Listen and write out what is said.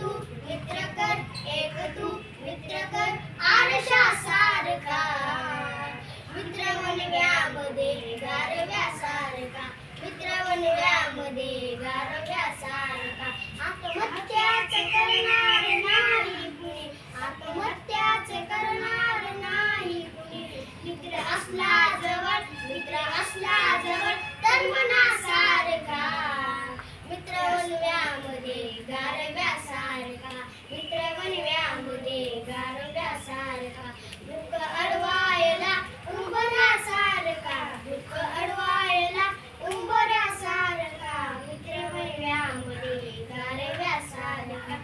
तू मित्र कर एक तू मित्र कर आरशा सारखा मित्र म्हणवे दुःख अडवायला उंबरा सारखा. दुःख अडवायला उंबरा सारखा. मित्र मैऱ्यामध्ये गारव्या सारखा.